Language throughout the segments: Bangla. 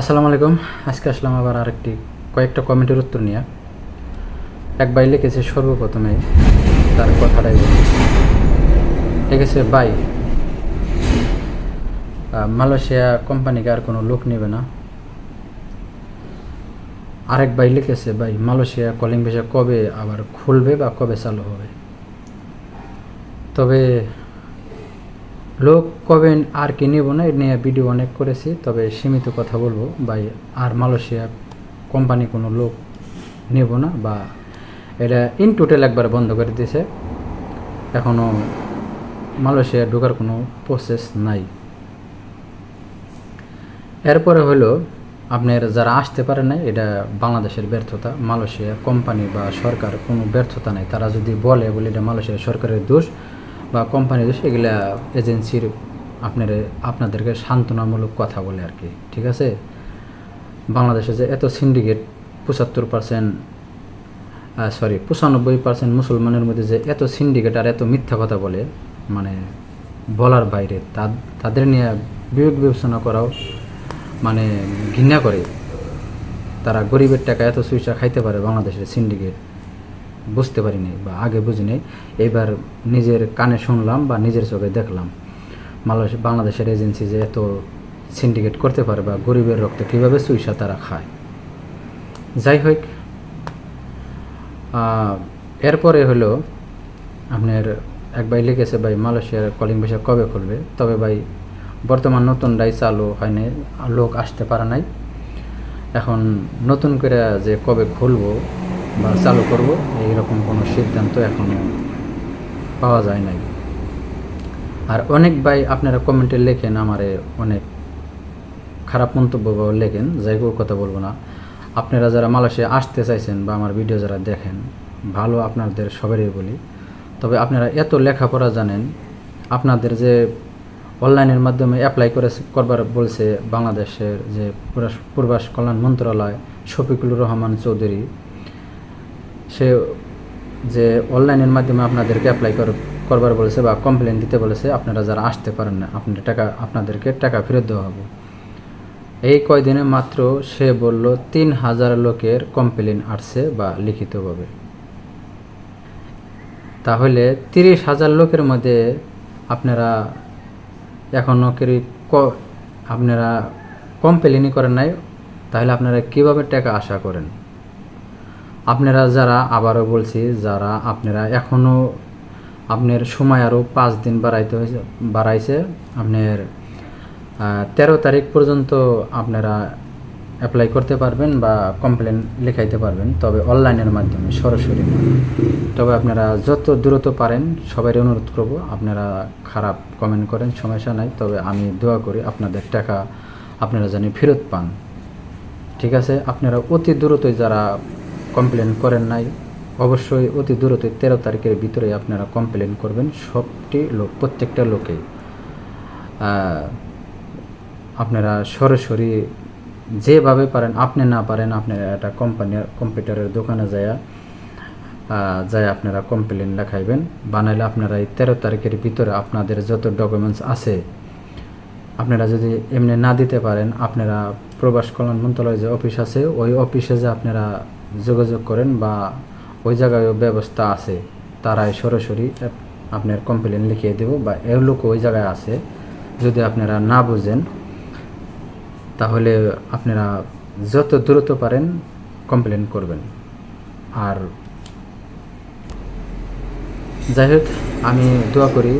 আসসালামু আলাইকুম। আজকে আসলাম আবার আরেকটি, কয়েকটা কমেন্টের উত্তর নিয়ে। এক ভাই লিখেছে, সর্বপ্রথমে তার কথাটাই লিখেছে বাই মালয়েশিয়া কোম্পানিকে আর কোনো লোক নেবে না। আরেক ভাই লিখেছে, ভাই, মালয়েশিয়া কলিং ভিসা কবে আবার খুলবে বা কবে চালু হবে? তবে লোক কবে আর কি নেব না এটা নিয়ে ভিডিও অনেক করেছি, তবে সীমিত কথা বলব, ভাই, আর মালয়েশিয়া কোম্পানি কোনো লোক নেব না, বা এটা ইন টোটাল একবার বন্ধ করে দিয়েছে এখনও মালয়েশিয়া ঢোকার কোনো প্রসেস নাই। এরপরে হলো, আপনার যারা আসতে পারে না এটা বাংলাদেশের ব্যর্থতা, মালয়েশিয়া কোম্পানি বা সরকার কোনো ব্যর্থতা নাই, তারা যদি বলে বলে এটা মালয়েশিয়া সরকারের দোষ বা কোম্পানির এগুলা এজেন্সির আপনার, আপনাদেরকে সান্ত্বনামূলক কথা বলে আর কি, ঠিক আছে? বাংলাদেশে যে এত সিন্ডিকেট পঁচাত্তর পার্সেন্ট সরি পঁচানব্বই পার্সেন্ট মুসলমানের মধ্যে যে এত সিন্ডিকেট আর এত মিথ্যা কথা বলে মানে বলার বাইরে তাদের নিয়ে বিবেক বিবেচনা করাও মানে ঘৃণা করে। তারা গরিবের টাকা এত সুইচা খাইতে পারে বাংলাদেশের সিন্ডিকেট বুঝতে পারিনি বা আগে বুঝিনি। এবার নিজের কানে শুনলাম বা নিজের চোখে দেখলাম। মালয়েশিয়া বাংলাদেশের এজেন্সি যে এত সিন্ডিকেট করতে পারে বা গরিবের রক্ত কীভাবে সুইসা তারা খায়। যাই হোক এরপরে হলো আপনার এক ভাই লিখেছে, ভাই, মালয়েশিয়ার কলিং ভিসা কবে খুলবে? তবে ভাই, বর্তমান নতুন নতুনটাই চালু হয়নি লোক আসতে পারে নাই। এখন নতুন করে যে কবে খুলবো বা চালু করব। এইরকম কোনো সিদ্ধান্ত এখনও পাওয়া যায় নাই। আর অনেক ভাই আপনারা কমেন্টে লেখেন, আমারে অনেক খারাপ মন্তব্য লেখেন, যাই কথা বলব না। আপনারা যারা মালয়েশিয়া আসতে চাইছেন বা আমার ভিডিও যারা দেখেন, ভালো আপনাদের সবারই বলি। তবে আপনারা এত লেখাপড়া জানেন, আপনাদের যে অনলাইনের মাধ্যমে অ্যাপ্লাই করে করবার বলছে বাংলাদেশের যে পূর্বাস কল্যাণ মন্ত্রণালয় শফিকুল রহমান চৌধুরী সে যে অনলাইনের মাধ্যমে আপনাদেরকে অ্যাপ্লাই করবার বলেছে বা কমপ্লেন দিতে বলেছে, আপনারা যারা আসতে পারেন না আপনার টাকা, আপনাদেরকে টাকা ফেরত দেওয়া হবে। এই কয়দিনে মাত্র সে বলল, তিন হাজার লোকের কমপ্লেন আসছে বা লিখিতভাবে। তাহলে তিরিশ হাজার লোকের মধ্যে আপনারা এখনও আপনারা কমপ্লেনই করেন নাই? তাহলে আপনারা কীভাবে টাকা আশা করেন? আপনারা যারা, আবারও বলছি, যারা আপনারা এখনও আপনার সময় আরও পাঁচ দিন বাড়াইতে হয়েছে, বাড়াইছে, আপনার তেরো তারিখ পর্যন্ত আপনারা অ্যাপ্লাই করতে পারবেন বা কমপ্লেন লেখাইতে পারবেন, তবে অনলাইনের মাধ্যমে, সরাসরি। তবে আপনারা যত দ্রুত পারেন, সবাই অনুরোধ করব, আপনারা খারাপ কমেন্ট করেন, সমস্যা নাই, তবে আমি দোয়া করি আপনাদের টাকা আপনারা যেন ফেরত পান। ঠিক আছে? আপনারা অতি দ্রুতই যারা কমপ্লেন করেন নাই। অবশ্যই অতি দ্রুতই তেরো তারিখের ভিতরে আপনারা কমপ্লেন করবেন সবটি লোক, প্রত্যেকটা লোকে। আপনারা সরাসরি যেভাবে পারেন, আপনি না পারেন আপনারা একটা কোম্পানির কম্পিউটারের দোকানে যায় যায় আপনারা কমপ্লেন লেখাইবেন। বানাইলে আপনারা এই তেরো তারিখের ভিতরে আপনাদের যত ডকুমেন্টস আছে, আপনারা যদি এমনি না দিতে পারেন, আপনারা প্রবাস কল্যাণ মন্ত্রণালয় যে অফিস আছে, ওই অফিসে যে আপনারা যোগাযোগ করেন বা ওই জায়গায় ব্যবস্থা আছে, তারাই সরাসরি আপনার কমপ্লেন লিখিয়ে দেব বা এর লোক ওই জায়গায় আছে। যদি আপনারা না বুঝেন, তাহলে আপনারা যত দ্রুত পারেন কমপ্লেন করবেন। আর যাই হোক, আমি দোয়া করি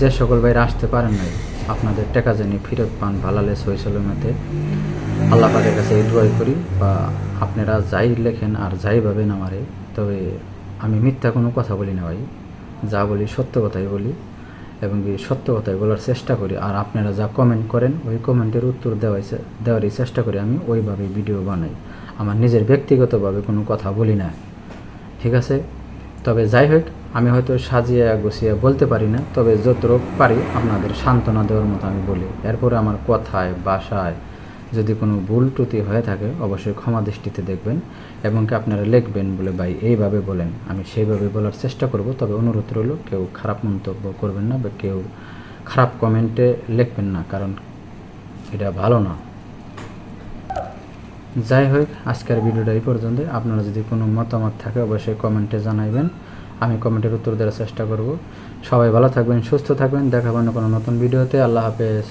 যে সকল ভাইরা আসতে পারেন নাই। আপনাদের টাকা জানি ফেরত পান ভালালে সৈসলমেতে আল্লাহ পাকের কাছে এই দোয়াই করি, বা আপনারা যাই লেখেন আর যাই ভাবেন আমারে, তবে আমি মিথ্যা কোনো কথা বলি না ভাই। যা বলি সত্য কথাই বলি, এবং কি সত্য কথাই বলার চেষ্টা করি। আর আপনারা যা কমেন্ট করেন, ওই কমেন্টের উত্তর দেওয়াই দেওয়ারই চেষ্টা করি আমি ওইভাবে ভিডিও বানাই। আমার নিজের ব্যক্তিগতভাবে কোনো কথা বলি না। ঠিক আছে? তবে যাই হোক, আমি হয়তো সাজিয়ে গুছিয়ে বলতে পারি না, তবে যতটুকু পারি আপনাদের সান্ত্বনা দেওয়ার মতো আমি বলি। এরপরে আমার কথায়, বাসায় যদি কোনো ভুল ত্রুটি হয়ে থাকে, অবশ্যই ক্ষমা দৃষ্টিতে দেখবেন এবং কি আপনারা লিখবেন বলে ভাই এইভাবে বলেন। আমি সেইভাবে বলার চেষ্টা করব, তবে অনুরোধ রইল, কেউ খারাপ মন্তব্য করবেন না বা কেউ খারাপ কমেন্টে লিখবেন না, কারণ এটা ভালো না। যাই হোক, আজকের ভিডিওটা এই পর্যন্ত আপনারা যদি কোনো মতামত থাকে, অবশ্যই কমেন্টে জানাইবেন। আমি কমেন্টের উত্তর দেওয়ার চেষ্টা করব। সবাই ভালো থাকবেন, সুস্থ থাকবেন। দেখাবেন কোনো নতুন ভিডিওতে। আল্লাহ হাফেজ।